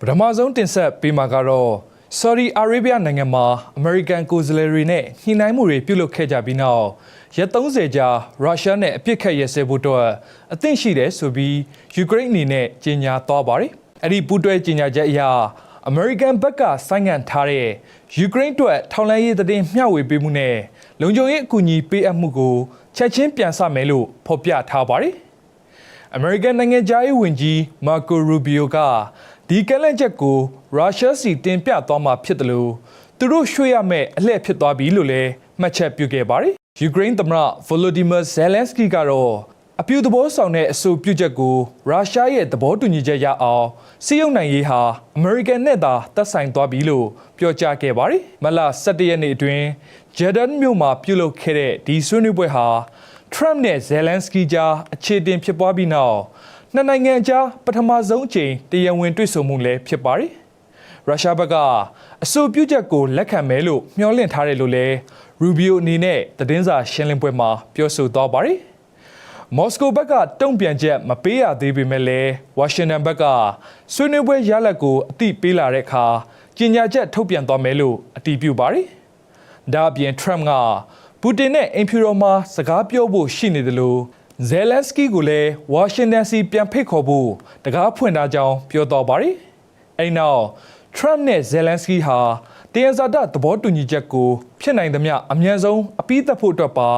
ပထမဆုံးတင်ဆက်ပေးမှာကတော့ Saudi Arabia နိုင်ငံမှာ American ကိုယ်စားလှယ်တွေနဲ့ညှိနှိုင်းမှုတွေပြုလုပ်ခဲ့ကြပြီးနောက်ရက်30ကြာရုရှားနဲ့အပြစ်ခတ်ရဲစဲဖို့တော့အသင့်ရှိတယ်ဆိုပြီးယူကရိန်းအနေနဲ့ကြေညာသွားပါတယ်။အဲ့ဒီပူးတွဲကြေညာချက်အရ American ဘက်ကဆိုင်းငံ့ထားတဲ့ယူကရိန်းအတွက်ထောက်လှမ်းရေးသတင်းမျှဝေပေးမှုနဲ့လုံခြုံရေးအကူအညီပေးအပ်မှုကိုချက်ချင်းပြန်ဆမယ်လို့ဖော်ပြထားပါတယ်။အမေရိကန်နိုင်ငံသားရေးဝန်ကြီးမာကိုရူဘီယိုက ဒီကလန့်ချက်ကိုရုရှားစီတင်ပြသွားမှာဖြစ်တယ်လို့သူတို့ရွှေ့ရမယ့်အလှည့်ဖြစ်သွားပြီလို့လည်းမှတ်ချက်ပြုခဲ့ပါတယ်။ယူကရိန်းသမ္မတဗလိုဒီမာဇယ်လန်စကီကတော့အပြူသဘောဆောင်တဲ့အဆိုပြုချက်ကိုရုရှားရဲ့သဘောတူညီချက်ရအောင်စီးရုံနိုင်ရေးဟာအမေရိကန်နဲ့သာသက်ဆိုင်သွားပြီလို့ပြောကြားခဲ့ပါတယ်။မလ17ရက်နေ့အတွင်းဂျေဒန်မြို့မှာပြုလုပ်ခဲ့တဲ့ဒီဆွေးနွေးပွဲဟာထရမ့်နဲ့ဇယ်လန်စကီကြားအခြေတင်ဖြစ်ပွားပြီးနောက် နှစ်နိုင်ငံကြားပထမဆုံးအကြိမ်တရားဝင်တွေ့ဆုံမှုလည်းဖြစ်ပါတယ်။ရုရှားဘက်ကအဆိုပြုချက်ကိုလက်ခံမယ်လို့မျှော်လင့်ထားတယ်လို့လည်းရူဘီယိုအနေနဲ့သတင်းစာရှင်းလင်းပွဲမှာပြောဆိုသွားပါတယ်။မော်စကိုဘက်ကတုံ့ပြန်ချက်မပေးရသေးပေမဲ့လည်းဝါရှင်တန်ဘက်ကဆွေးနွေးပွဲရလဒ်ကိုအတိပေးလာတဲ့အခါကြေညာချက်ထုတ်ပြန်သွားမယ်လို့အတည်ပြုပါတယ်။ဒါအပြင်ထရမ့်ကပူတင်နဲ့အင်ဖြူတော်မှာစကားပြောဖို့ရှိနေတယ်လို့ ဇယ်လန်စကီကိုလည်းဝါရှင်တန်စီပြန်ဖိတ်ခေါ်ဖို့တကားဖွင့်ထားကြောင်းပြောတော့ပါတယ်။အဲဒီနောက်ထရမ့်နဲ့ဇယ်လန်စကီဟာတရားစတာသဘောတူညီချက်ကိုဖြစ်နိုင်သမျှအမြန်ဆုံးအပိသက်ဖို့အတွက်ပါ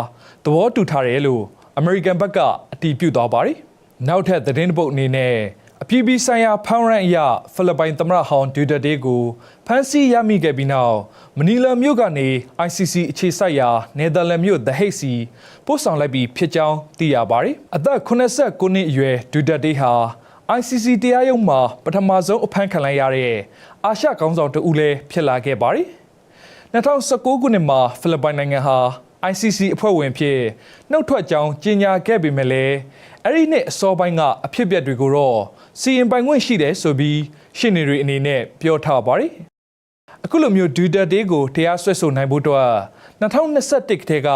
သဘောတူထားတယ်လို့အမေရိကန်ဘက်ကအတည်ပြုသွားပါတယ်။နောက်ထပ်သတင်းတစ်ပုဒ်အနေနဲ့အပြည်ပြည်ဆိုင်ရာဖောင်းရန်အရဖိလစ်ပိုင်သမ္မတဟောင်းဒူတာတေးကိုဖမ်းဆီးရမိခဲ့ပြီးနောက်မနီလာမြို့ကနေ ICC အခြေစိုက်ရာနယ်သာလန်မြို့ The Hague စီ ပို့ဆောင်လိုက်ပြီးဖြစ်ကြောင်းသိရပါတယ်။အသက်89နှစ်အရွယ်ဒူတာတေးဟာ ICC တရားရုံးမှာပထမဆုံးအဖမ်းခံလိုက်ရတဲ့အာရှကောင်းဆောင်တဦးလည်းဖြစ်လာခဲ့ပါတယ်။2019ခုနှစ်မှာဖိလစ်ပိုင်နိုင်ငံဟာ ICC အဖွဲ့ဝင်ဖြစ်နှုတ်ထွက်ကြောင်းကြေညာခဲ့ပေမဲ့လည်းအဲ့ဒီနှစ်အစောပိုင်းကအဖြစ်အပျက်တွေကိုတော့စီရင်ပိုင်ခွင့်ရှိတယ်ဆိုပြီးရှင်းနေတွေအနေနဲ့ပြောထားပါတယ်။ အခုလိုမျိုးဒူတာတေးကိုတရားစွဲဆိုနိုင်ဖို့အတွက်2021ထဲက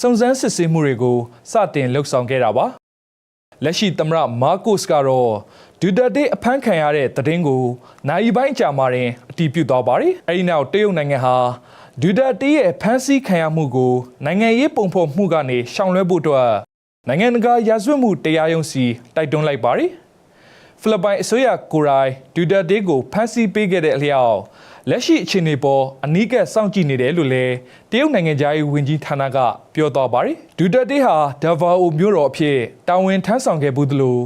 စုံစမ်းစစ်ဆေးမှုတွေကိုစတင်လှုပ်ဆောင်ခဲ့တာပါ။လက်ရှိသမ္မတမာကိုစ်ကတော့ဒူတာတေးအဖမ်းခံရတဲ့သတင်းကိုနိုင်ပိုင်းအကြာမှာတင်အတည်ပြုသွားပါတယ်။အဲဒီနောက်တရုတ်နိုင်ငံဟာဒူတာတေးရဲ့ဖမ်းဆီးခံရမှုကိုနိုင်ငံရေးပုံဖော်မှုကနေရှောင်လွှဲဖို့အတွက်နိုင်ငံတကာရာဇဝတ်မှုတရားရုံးစီတိုက်တွန်းလိုက်ပါတယ်။ဖိလစ်ပိုင်အစိုးရကိုယ်တိုင်ဒူတာတေးကိုဖမ်းဆီးပေးခဲ့တဲ့အလျောက် လက်ရှိအခြေအနေပေါ်အနီးကပ်စောင့်ကြည့်နေတယ်လို့လည်းတရုတ်နိုင်ငံသားရေးဝန်ကြီးဌာနကပြောသွားပါတယ်ဒူတာတေးဟာဒါဗာအိုမြို့တော်အဖြစ်တာဝန်ထမ်းဆောင်ခဲ့ဘူးသလို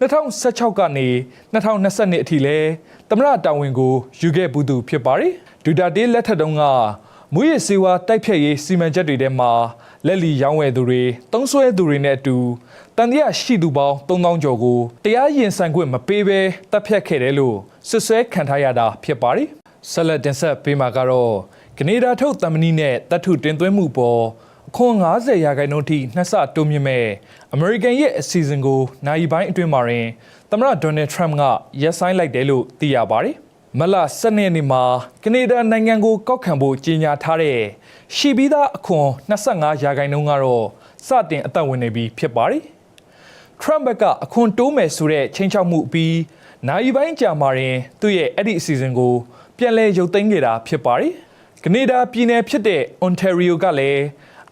2016ကနေ2022အထိလဲသမ္မတတာဝန်ကိုယူခဲ့ဘူးသူဖြစ်ပါတယ်ဒူတာတေးလက်ထက်တုန်းကမွေးရစေဝါတိုက်ဖြတ်ရေးစီမံချက်တွေထဲမှာလက်လီရောင်းဝယ်သူတွေတုံးဆွဲသူတွေနဲ့အတူတန်တရားရှိသူပေါင်း3000ကျော်ကိုတရားရင်ဆိုင်ခွင့်မပေးဘဲတပ်ဖြတ်ခဲ့တယ်လို့ဆွဆွဲခံထားရတာဖြစ်ပါတယ် ဆက်လက်တင်ဆက်ပေးမှာကတော့ကနေဒါထုတ်တမ်မနီနဲ့တပ်ထုတင်သွင်းမှုပေါ်အခွန်90ရာခိုင်နှုန်းထိနှက်ဆတိုးမြင့်မဲ့အမေရိကန်ရဲ့အစီအစဉ်ကိုနိုင်ပိုင်းအတွင်းမှာရင်သမ္မတဒေါ်နယ်ထရမ့်ကရက်ဆိုင်လိုက်တယ်လို့သိရပါတယ်မလ12ရက်နေ့မှာကနေဒါနိုင်ငံကိုကောက်ခံဖို့ကြေညာထားတဲ့ရှီပြီးသားအခွန်25ရာခိုင်နှုန်းကတော့စတင်အသက်ဝင်နေပြီဖြစ်ပါတယ်ထရမ့်ဘက်ကအခွန်တိုးမယ်ဆိုတဲ့ချိန်ချောက်မှုအပြီးနိုင်ပိုင်းကြာမှာရင်သူ့ရဲ့အဲ့ဒီအစီအစဉ်ကို ပြန်လည်ရုပ်သိမ်းခဲ့တာဖြစ်ပါတယ်ကနေဒါပြည်နယ်ဖြစ်တဲ့ Ontario ကလည်း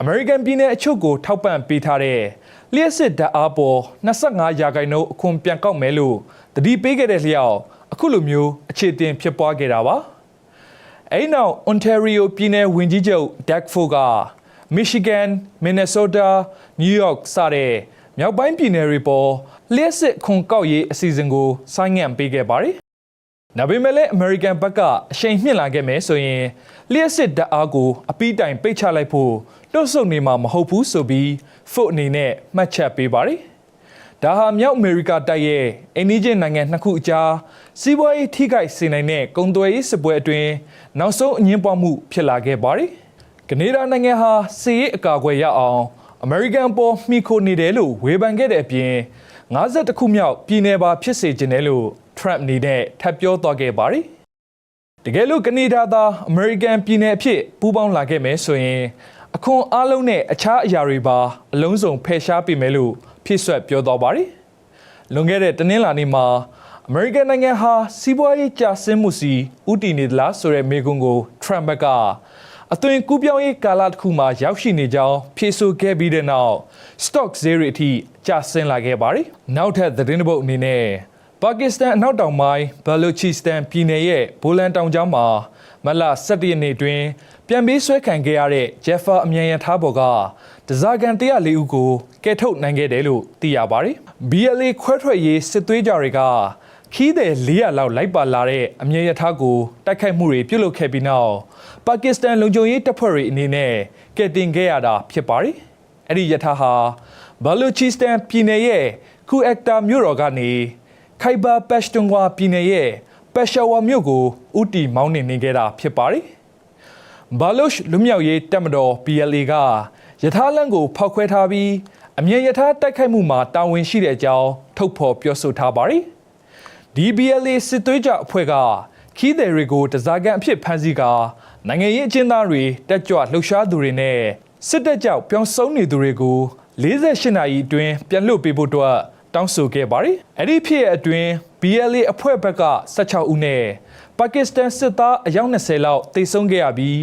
အမေရိကန်ပြည်နယ်အချို့ကိုထောက်ပံ့ပေးထားတဲ့လျှက်စစ်ဓာတ်အားပေါ်25ရာခိုင်နှုန်းအခွန်ပြန်ကောက်မယ်လို့တတိပေးခဲ့တဲ့လျောက်အခုလိုမျိုးအခြေတင်ဖြစ်ပွားခဲ့တာပါအဲ့နောက် Ontario ပြည်နယ်ဝင်ကြီးချုပ် Doug Ford က Michigan, Minnesota, New York စတဲ့မြောက်ပိုင်းပြည်နယ်တွေပေါ်လျှက်စစ်ခွန်ကောက်ရေးအစီအစဉ်ကိုဆိုင်းငံ့ပေးခဲ့ပါတယ်။ ဒါပေမဲ့လည်းအမေရိကန်ဘက်ကအရှိန်မြင့်လာခဲ့မယ်ဆိုရင်လျှက်စစ်ဓာတ်အားကိုအပိတိုင်ပိတ်ချလိုက်ဖို့တွတ်ဆုပ်နေမှာမဟုတ်ဘူးဆိုပြီးဖို့အနေနဲ့မှတ်ချက်ပေးပါတယ်။ဒါဟာမြောက်အမေရိကတိုက်ရဲ့အိန္ဒိချင်းနိုင်ငံနှစ်ခုအကြားစီးပွားရေးထိခိုက်စေနိုင်တဲ့ကုန်သွယ်ရေးစစ်ပွဲအတွင်းနောက်ဆုံးအငင်းပွားမှုဖြစ်လာခဲ့ပါတယ်။ကနေဒါနိုင်ငံဟာစီးရေးအကာအကွယ်ရအောင်အမေရိကန်ပေါ်မှီခိုနေတယ်လို့ဝေဖန်ခဲ့တဲ့အပြင်52ခုမြောက်ပြည်내ပါဖြစ်စေခြင်းတယ်လို့ Trump အနေနဲ့ထပ်ပြောသွားခဲ့ပါတယ်။တကယ်လို့ကနေဒါသာအမေရိကန်ပြည်내အဖြစ်ပူးပေါင်းလာခဲ့မယ်ဆိုရင်အခွန်အားလုံးနဲ့အခြားအရာတွေပါအလုံးစုံဖယ်ရှားပေးမယ်လို့ဖြည့်ဆွတ်ပြောသွားပါတယ်။လွန်ခဲ့တဲ့တနင်္လာနေ့မှာအမေရိကန်နိုင်ငံဟာစီးပွားရေးကျဆင်းမှုစီဥတီနေသလားဆိုတဲ့မေးခွန်းကိုထရမ့်ဘက်ကအသွင်ကူးပြောင်းရေးကာလတစ်ခုမှာရောက်ရှိနေကြောင်းဖြေဆိုခဲ့ပြီးတဲ့နောက် stock ဈေးတွေအထိကျဆင်းလာခဲ့ပါတယ်။နောက်ထပ်သတင်းတစ်ပုဒ်အနေနဲ့ ပါကစ္စတန်အနောက်တောင်ပိုင်းဘလူချီစတန်ပြည်နယ်ရဲ့ဘိုလန်တောင်ကျောင်းမှာမလ17ရက်နေ့တွင်ပြန်ပေးဆွဲခံခဲ့ရတဲ့ဂျက်ဖာအမြန်ရထားပေါ်ကဒဇာကန်104ဦးကိုကယ်ထုတ်နိုင်ခဲ့တယ်လို့သိရပါတယ်။ BLA ခွဲထွက်ရေးစစ်သွေးကြတွေကခီးတဲ့400လောက်လိုက်ပါလာတဲ့အမြဲရထားကိုတိုက်ခိုက်မှုတွေပြုလုပ်ခဲ့ပြီးနောက်ပါကစ္စတန်လုံခြုံရေးတပ်ဖွဲ့တွေအနေနဲ့ကယ်တင်ခဲ့ရတာဖြစ်ပါတယ်။အဲ့ဒီရထားဟာဘာလူချီစတန်ပြည်နယ်ရဲ့ခူအက်တာမြို့တော်ကနေ ခိုင်ဘာပက်ရှ်တွန်ဝါပြည်နယ်ရဲ့ပက်ရှာဝါမြို့ကိုဥတီမောင်းနှင်နေခဲ့တာဖြစ်ပါတယ်။ဘာလုရှ်လူမျိုးရေးတပ်မတော် PLA ကယထာလန့်ကိုဖောက်ခွဲထားပြီးအမြဲယထာတိုက်ခိုက်မှုမှာတာဝန်ရှိတဲ့အကြောင်းထုတ်ဖော်ပြောဆိုထားပါတယ်။ DBLA စစ်သွေးကြအဖွဲ့ကခီးသည်တွေကိုတစားကန်အဖြစ်ဖမ်းဆီးကာနိုင်ငံရေးအကျဉ်းသားတွေတက်ကြွလှုပ်ရှားသူတွေနဲ့စစ်တပ်ကြောက်ပြောင်းဆုံးနေသူတွေကို48နာရီအတွင်းပြန်လွှတ်ပေးဖို့အတွက် တောင်းဆိုခဲ့ပါတယ်။အဲ့ဒီဖြစ်ရဲ့အတွင်း BLA အဖွဲ့ဘက်က16ဦးနဲ့ပါကစ္စတန်စစ်သားအယောက်20လောက်တိတ်ဆုံးခဲ့ရပြီး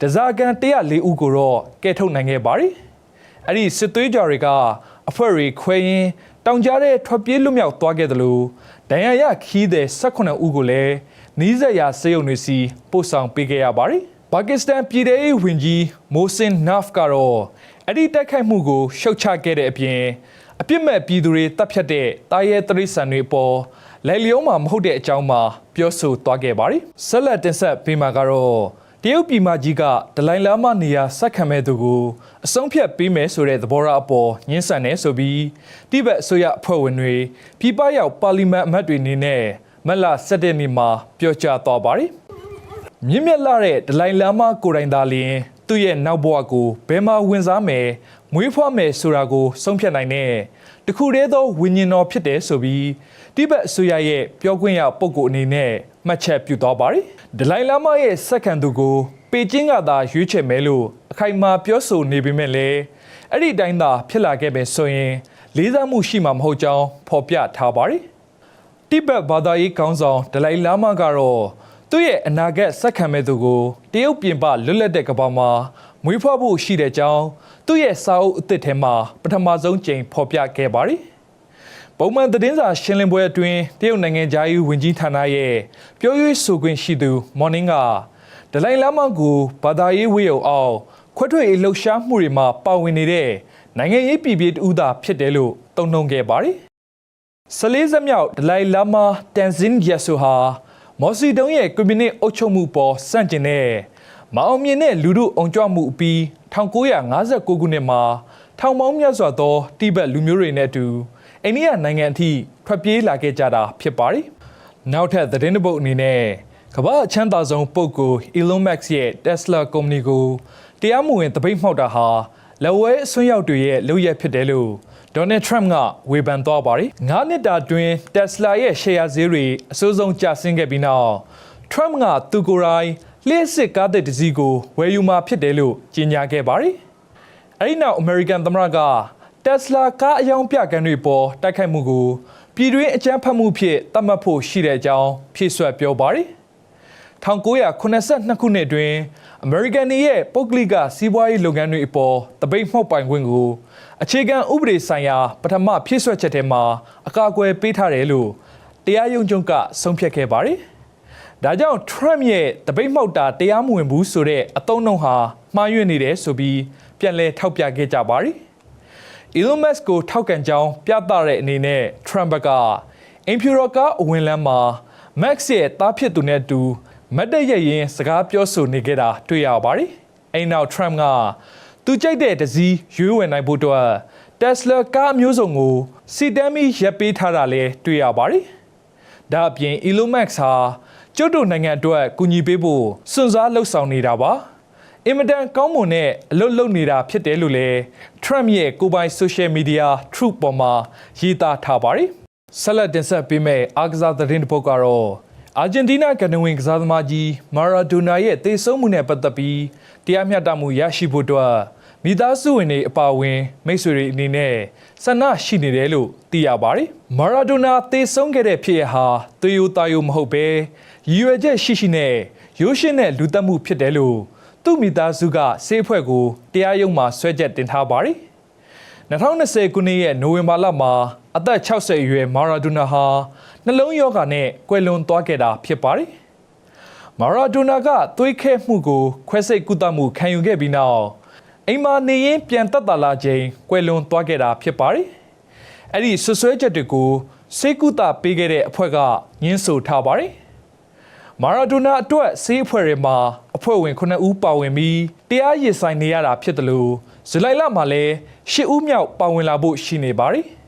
တစားကန်104ဦးကိုတော့ကယ်ထုတ်နိုင်ခဲ့ပါတယ်။အဲ့ဒီစစ်သွေးကြွတွေကအဖွဲ့တွေခွဲရင်းတောင်ကြားတဲ့ထွက်ပြေးလွတ်မြောက်သွားခဲ့တယ်လို့ဒဏ်ရာရခီးတဲ့18ဦးကိုလည်းနီးစပ်ရာစေယုံတွေစီပို့ဆောင်ပေးခဲ့ရပါတယ်။ပါကစ္စတန်ပြည်ထောင်စုဝန်ကြီးမိုဆင်နာ့ဖ်ကတော့အဲ့ဒီတိုက်ခိုက်မှုကိုရှုတ်ချခဲ့တဲ့အပြင် အပြစ်မဲ့ပြည်သူတွေတပ်ဖြတ်တဲ့တာရဲတရိษံတွေအပေါ်လိုက်လျောမှာမဟုတ်တဲ့အကြောင်းမှာပြောဆိုသွားခဲ့ပါတယ်။ဆက်လက်တင်ဆက်ပေးမှာကတော့တရုတ်ပြည်မကြီးကဒလိုင်လာမနေရာဆက်ခံမဲ့သူကိုအဆုံးဖြတ်ပေးမယ်ဆိုတဲ့သဘောထားအပေါ်ညှင်းဆန်နေဆိုပြီးတိဘက်အစိုးရအဖွဲ့ဝင်တွေပြည်ပရောက်ပါလီမန်အမတ်တွေအနေနဲ့မက်လာ၁၇နှစ်မှာပြောကြားသွားပါတယ်။မြင့်မြတ်လာတဲ့ဒလိုင်လာမကိုယ်တိုင်သာလျှင်သူ့ရဲ့နောက်ဘဝကိုဘယ်မှာဝင်စားမယ် မွေးဖွားမယ်ဆိုတာကိုဆုံးဖြတ်နိုင်တဲ့တခုတည်းသောဝိညာဉ်တော်ဖြစ်တယ်ဆိုပြီးတိဘက်အစိုးရရဲ့ပြောခွင့်ရပုဂ္ဂိုလ်အနေနဲ့မှတ်ချက်ပြုသွားပါတယ်။ဒလိုင်လာမရဲ့စက္ကန့်သူကိုပေကျင်းကသာရွေးချယ်မယ်လို့အခိုင်အမာပြောဆိုနေပေမဲ့လည်းအဲ့ဒီအတိုင်းသာဖြစ်လာခဲ့ပဲဆိုရင် လေးစားမှုရှိမှာမဟုတ်ကြောင်းဖော်ပြထားပါတယ်။တိဘက်ဘာသာရေးခေါင်းဆောင်ဒလိုင်လာမကတော့ သူ့ရဲ့အနာဂတ်ဆက်ခံမဲ့သူကိုတရုတ်ပြင်ပလွတ်လပ်တဲ့ကမ္ဘာမှာမွေးဖွားဖို့ရှိတဲ့ကြောင်းသူ့ရဲ့စာအုပ်အသစ်ထဲမှာပထမဆုံးကြိမ်ဖော်ပြခဲ့ပါတယ်။ပုံမှန်သတင်းစာရှင်းလင်းပွဲအတွင်းတရုတ်နိုင်ငံသားရေးဝန်ကြီးဌာနရဲ့ပြောရေးဆိုခွင့်ရှိသူမော်နင်းကဒလိုင်လာမကိုဘာသာရေးဝေယုံအောင်ခွဲထွက်ရေးလှုပ်ရှားမှုတွေမှာပါဝင်နေတဲ့နိုင်ငံရေးပြည်ပြည်တူတာဖြစ်တယ်လို့တုံ့နှုံခဲ့ပါတယ်။ဆလေးစမြောက်ဒလိုင်လာမာတန်ဇင်ရက်ဆိုဟာ မော်စီတုံးရဲ့ကွန်မြူနစ်အုပ်ချုပ်မှုပေါ်စန့်ကျင်တဲ့မအောင်မြင်တဲ့လူမှုအုံကြွမှုအပြီး1959ခုနှစ်မှာထောင်ပေါင်းများစွာသောတိဘက်လူမျိုးတွေနဲ့အတူအိန္ဒိယနိုင်ငံအထိထွက်ပြေးလာခဲ့ကြတာဖြစ်ပါတယ်။နောက်ထပ်သတင်းတစ်ပုဒ်အနေနဲ့ကမ္ဘာအချမ်းသာဆုံးပုဂ္ဂိုလ် Elon Musk ရဲ့ Tesla ကုမ္ပဏီကိုတရားမဝင်တပိတ်မှောက်တာဟာ လက်ဝဲအစွန်းရောက်တွေရဲ့လုပ်ရက်ဖြစ်တယ်လို့ဒေါ်နယ်ထရမ့်ကဝေဖန်သွားပါတယ်။ငါးနှစ်တာတွင် Tesla ရဲ့ share ဈေးတွေအဆိုးဆုံးကျဆင်းခဲ့ပြီးနောက်ထရမ့်ကသူကိုယ်တိုင်လျှက်စစ်ကားတဲ့တစ်စီးကိုဝယ်ယူမှာဖြစ်တယ်လို့ကြေညာခဲ့ပါတယ်။အဲဒီနောက်အမေရိကန်သမ္မတက Tesla ကားအယောင်ပြကန်းတွေပေါ်တိုက်ခိုက်မှုကိုပြည်တွင်းအကြမ်းဖက်မှုဖြစ်သတ်မှတ်ဖို့ရှိတဲ့အကြောင်းဖြည့်ဆွတ်ပြောပါတယ်။ 1982ခုနှစ်တွင်အမေရိကန်တွေရဲ့ပုဂ္ဂလိကစီးပွားရေးလုပ်ငန်းတွေအပေါ်တပိတ်မှောက်ပိုင်ခွင့်ကိုအခြေခံဥပဒေဆိုင်ရာပထမဖြည့်ဆွတ်ချက်ထဲမှာအကာအကွယ်ပေးထားတယ်လို့တရားရုံးချုပ်ကဆုံးဖြတ်ခဲ့ပါတယ်။ဒါကြောင့် Trump ရဲ့တပိတ်မှောက်တာတရားမဝင်ဘူးဆိုတဲ့အသုံးအနှုန်းဟာမှားယွင်းနေတယ်ဆိုပြီးပြန်လည်ထောက်ပြခဲ့ကြပါတယ်။ Elon Musk ကိုထောက်ခံကြောင်းပြသတဲ့အနေနဲ့ Trump ကအိမ်ဖြူတော်ကအဝင်လမ်းမှာ Max ရဲ့တားဖြစ်သူနဲ့အတူ မတ်တည့်ရရင်စကားပြောဆိုနေခဲ့တာတွေ့ရပါတယ်။အဲဒီနောက် Trump ကသူကြိုက်တဲ့တစည်းရွေးဝယ်နိုင်ဖို့အတွက် Tesla ကားအမျိုးစုံကိုစီတမ်းပြီးရပ်ပေးထားတာလည်းတွေ့ရပါတယ်။ဒါအပြင် Elon Musk ဟာကျုပ်တို့နိုင်ငံအတွက်ကူညီပေးဖို့စွန့်စားလှုပ်ဆောင်နေတာပါ။အင်မတန်ကောင်းမွန်တဲ့အလုပ်လုပ်နေတာဖြစ်တယ်လို့လည်း Trump ရဲ့ကိုယ်ပိုင် social media Truth ပေါ်မှာရေးသားထားပါတယ်။ဆက်လက်တင်ဆက်ပေးမယ့်အားကစားသတင်းတစ်ပုဒ်ကတော့ အာဂျင်တီးနားကန်ဝင်ကစားသမားကြီးမာရာဒိုနာရဲ့တေဆုံးမှုနဲ့ပတ်သက်ပြီးတရားမျှတမှုရရှိဖို့အတွက်မမိသားစုဝင်တွေအပါအဝင် မိတ်ဆွေတွေအနေနဲ့ဆန္ဒရှိနေတယ်လို့သိရပါတယ်။မာရာဒိုနာသေဆုံးခဲ့တဲ့ဖြစ်ရဟာသွေးရိုးသားရိုးမဟုတ်ပဲရည်ရွယ်ချက်ရှိရှိနဲ့ရိုးရှင်းတဲ့လူသက်မှုဖြစ်တယ်လို့သူ့မိသားစုကစေးအဖွဲ့ကိုတရားရုံးမှာဆွဲချက်တင်ထားပါတယ်။2020ခုနှစ်ရဲ့နိုဝင်ဘာလမှာအသက်60အရွယ်မာရာဒိုနာဟာ နှလုံးရောဂါနဲ့ကွယ်လွန်သွားခဲ့တာဖြစ်ပါတယ်။မာရာဒိုနာကသွေးခဲမှုကိုခွဲစိတ်ကုသမှုခံယူခဲ့ပြီးနောက်အိမ်မာနေရင်ပြန်တက်တာလာချိန်ကွယ်လွန်သွားခဲ့တာဖြစ်ပါတယ်။အဲ့ဒီဆွဆွဲချက်တွေကိုစေကုသပေးခဲ့တဲ့အဖွဲ့ကညှင်းဆိုထားပါတယ်။မာရာဒိုနာအတွက်စေးအဖွဲ့တွေမှာအဖွဲ့ဝင်9ဦးပါဝင်ပြီးတရားရင်ဆိုင်နေရတာဖြစ်တယ်လို့ဇူလိုင်လမှာလည်း10ဦးမြောက်ပါဝင်လာဖို့ရှိနေပါတယ်။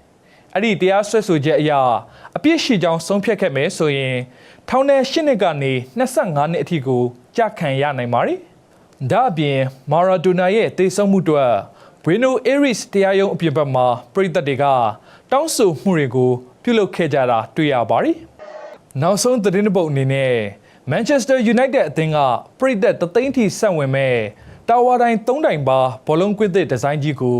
အဲ့ဒီတရားစွဲဆိုချက်အရအပြစ်ရှိကြောင်းဆုံးဖြတ်ခဲ့မယ်ဆိုရင်ထောင်ထဲ၈နှစ်ကနေ25နှစ်အထိကိုကြာခံရနိုင်ပါတယ်။ဒါအပြင်မာရာဒိုနာရဲ့တေဆုံးမှုအတွက်ဘွေနိုအေရစ်တရားရုံးအပြင်ဘက်မှာပြည်သက်တွေကတောင်းဆိုမှုတွေကိုပြုလုပ်ခဲ့ကြတာတွေ့ရပါတယ်။နောက်ဆုံးသတင်းတစ်ပုဒ်အနေနဲ့ Manchester United အသင်းကပြည်သက်တသိန်းထိဆက်ဝင်မဲ့တာဝါတိုင်း၃တိုင်ပါဘောလုံးကွင်းသစ်ဒီဇိုင်းကြီးကို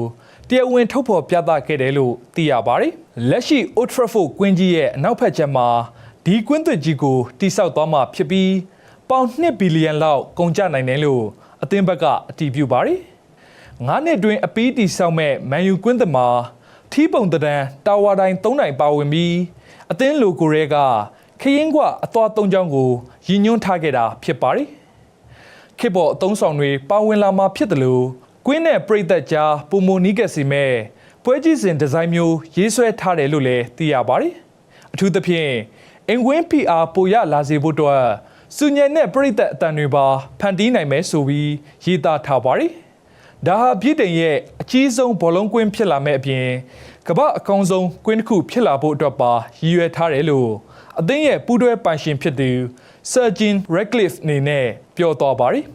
တရားဝင်ထုတ်ဖော်ပြသခဲ့တယ်လို့သိရပါတယ်။လက်ရှိ Old Trafford ကွင်းကြီးရဲ့အနောက်ဘက်ချက်မှာဒီကွင်းသစ်ကြီးကိုတိစောက်သွားမှာဖြစ်ပြီးပေါင်2ဘီလီယံလောက်ကုန်ကျနိုင်တယ်လို့အသင်းဘက်ကအတည်ပြုပါတယ်။ငါးနှစ်တွင်အပီးတီဆောက်မဲ့မန်ယူကွင်းသစ်မှာထီးပုံတံတန်တာဝါတိုင်း၃တိုင်ပါဝင်ပြီးအသင်းလိုကိုရဲကခရင်ကွအသွား၃ချောင်းကိုရည်ညွှန်းထားခဲ့တာဖြစ်ပါတယ်။ခေတ်ပေါ်အသုံးဆောင်တွေပါဝင်လာမှာဖြစ်တယ်လို့ ကွင်းနဲ့ပြည်သက်ကြားပုံမနီးကက်စီမဲ့ပွဲကြီးစဉ်ဒီဇိုင်းမျိုးရေးဆွဲထားတယ်လို့လည်းသိရပါတယ်။အထူးသဖြင့်အင်ကွင်း PR ပိုရလာစေဖို့အတွက်စုညံတဲ့ပြည်သက်အတန်တွေပါဖန်တီးနိုင်မယ်ဆိုပြီးရေးသားထားပါတယ်။ဒါဟာပြည်တိုင်ရဲ့အကြီးဆုံးဘောလုံးကွင်းဖြစ်လာမဲ့အပြင်ကမ္ဘာအကောင်းဆုံးကွင်းတစ်ခုဖြစ်လာဖို့အတွက်ပါရည်ရွယ်ထားတယ်လို့အသင်းရဲ့ပူးတွဲပိုင်ရှင်ဖြစ်သူ Sergeant Radcliffe အနေနဲ့ပြောသွားပါတယ်။